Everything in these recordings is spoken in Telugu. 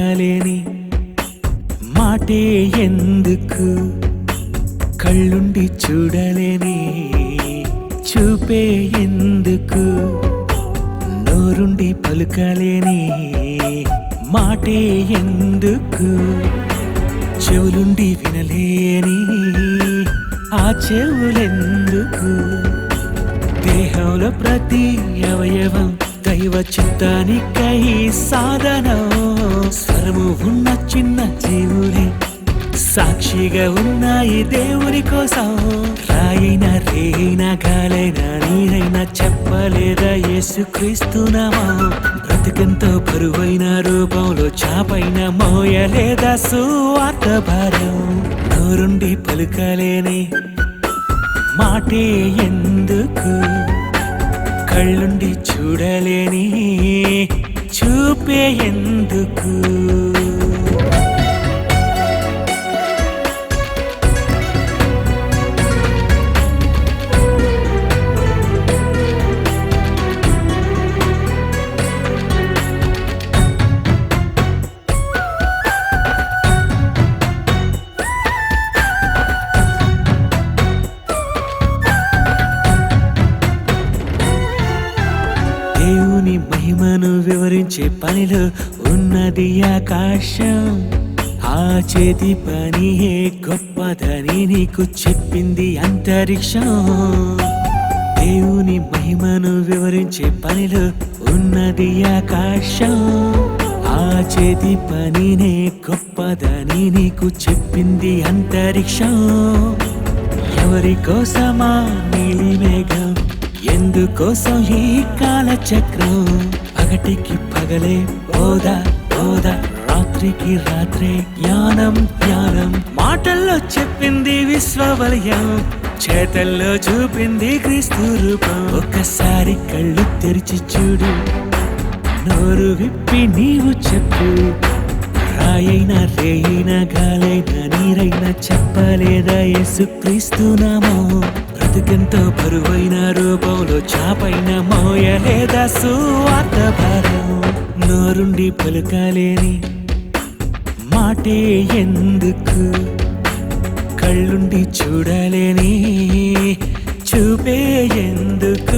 పలకలేని మాటే ఎందుకు? కళ్ళుండి చూడలేని చూపే ఎందుకు? నోరుండి పలుకలేని మాటే ఎందుకు? చెవులుండి వినలేని ఆ చెవులెందుకు? దేహంలో ప్రతి అవయవం దైవ చిత్తానికై సాధన. స్వరము ఉన్న చిన్న జీవులే సాక్షిగా ఉన్నాయి దేవుని కోసం రాయిన రేయిన గాలైన నీరైన చెప్పలేదా యేసు క్రీస్తునామా బ్రతికెంతో బరువైన రూపంలో చాపైన మోయలేదా సువార్త భారం. నోరుండి పలుకలేని మాటే ఎందుకు? కళ్ళుండి చూడలేని చూపే ఎందుకు? మహిమను పనిలో ఉన్నది ఆకాశం. ఆ చేతి పని గొప్పదని నీకు చెప్పింది అంతరిక్షం. దేవుని మహిమను వివరించే పనిలో ఉన్నది ఆకాశం. ఆ చేతి పనినే గొప్పదని నీకు చెప్పింది అంతరిక్షం. ఎవరి కోసమా నీలి మేఘం? ఎందుకోసం ఈ కాల చక్రం పగటికి పగలే ఓదా ఓదా రాత్రికి రాత్రే జ్ఞానం జ్ఞానం. మాటల్లో చెప్పింది విశ్వవలయం చేతల్లో చూపింది క్రీస్తు రూపం. ఒక్కసారి కళ్ళు తెరిచి చూడు నోరు విప్పి నీవు చెప్పు. రాయైన రేయిన గాలైన నీరైన చెప్పలేదా యేసు క్రీస్తునామో బ్రతుకెంతో బరువైన రూపంలో చాపైన మోయలేదా సువార్త భారం నోరుండి పలుకాలేని మాటే ఎందుకు? కళ్ళుండి చూడలేని చూపే ఎందుకు?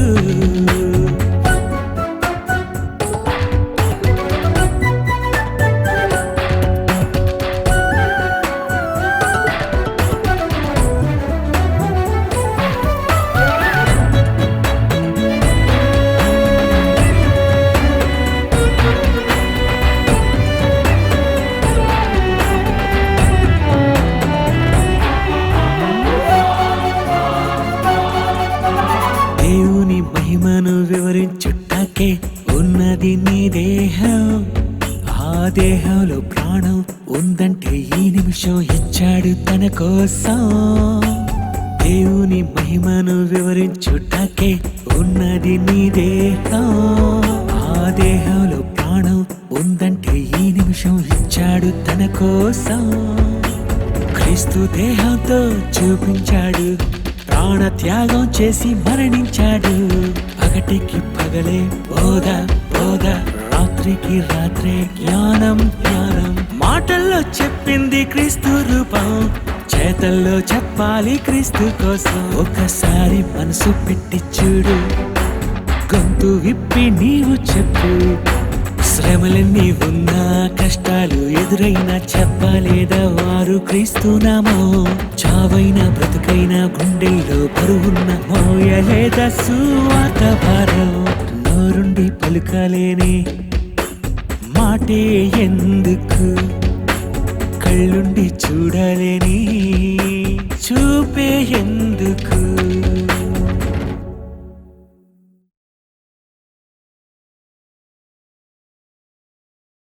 దేహం ఆ దేహంలో ప్రాణం ఉందంటే ఈ నిమిషం ఇచ్చాడు తన కోసం. దేవుని మహిమను వివరించుటకే ఉన్నది నీ దేహం. ఆ దేహంలో ప్రాణం ఉందంటే ఈ నిమిషం ఇచ్చాడు తన కోసం. క్రీస్తు దేహంతో చూపించాడు ప్రాణ త్యాగం చేసి మరణించాడు. పగటికి పగలే బోధ బోధ. రాత్రికి రాత్రే జ్ఞానం జ్ఞానం. మాటల్లో చెప్పింది క్రీస్తు రూపం. చేతల్లో చెప్పాలి క్రీస్తు కోసం. ఒకసారి మనసు పెట్టి చూడు. గొంతు విప్పి నీవు చెప్పు. శ్రమలన్నీ ఉన్నా కష్టాలు ఎదురైనా చెప్పలేదా వారు క్రీస్తునామో చావైన బ్రతుకైన గుండెల్లో బరువున్న మోయలేదా సువాత భారం? నోరుండి పలుకలేని అంటే ఎందుకు? కళ్ళుండి చూడలేని చూపే ఎందుకు?